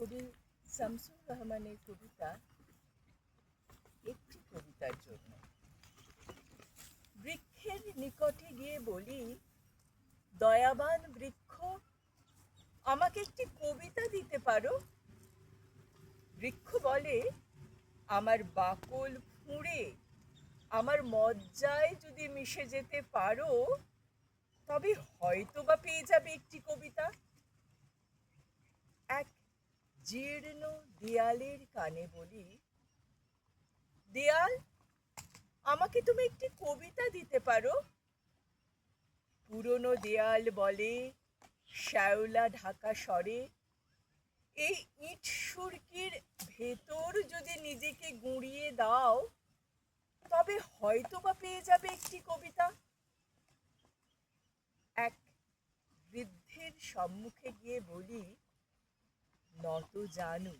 কবি শামসুর রহমানের কবিতা একটি কবিতার জন্য। বৃক্ষের নিকটে গিয়ে বলি, দয়াবান বৃক্ষ, আমাকে একটি কবিতা দিতে পারো? বৃক্ষ বলে, আমার বাকল ফুঁড়ে, আমার মজ্জায় যদি মিশে যেতে পারো, তবে হয়তো বা পেয়ে যাবে একটি কবিতা। জীর্ণ দেয়ালের কানে বলি, দেয়াল, আমাকে তুমি একটি কবিতা দিতে পারো? পুরনো দেয়াল বলে, শ্যাওলা ঢাকা স্বরে, এই ইট সুরকির ভেতর যদি নিজেকে গুঁড়িয়ে দাও, তবে হয়তো বা পেয়ে যাবে একটি কবিতা। এক বৃদ্ধের সম্মুখে গিয়ে বলি নত জানু।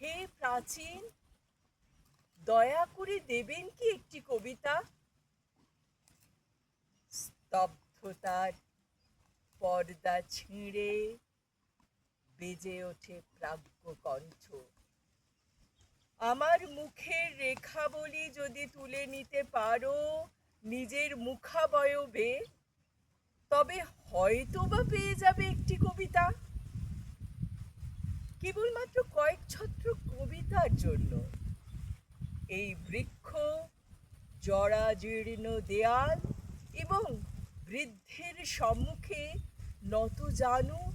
হে প্রাচীন, দয়া করে দেবেন কি একটি কবিতা? স্তব্ধতার পর্দা ছিঁড়ে বেজে ওঠে প্রাজ্ঞ কণ্ঠ। আমার মুখের রেখাবলি যদি তুলে নিতে পারো নিজের মুখাবয়বে, তবে হয়তো বা পেয়ে যাবে একটি কবিতা। কেবলমাত্র কয়েক ছত্র কবিতার জন্য। এই বৃক্ষ জরাজীর্ণ দেয়াল এবং বৃদ্ধের সম্মুখে নত জানু,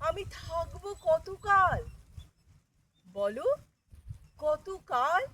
আমি থাকব কতকাল? বলো, কতকাল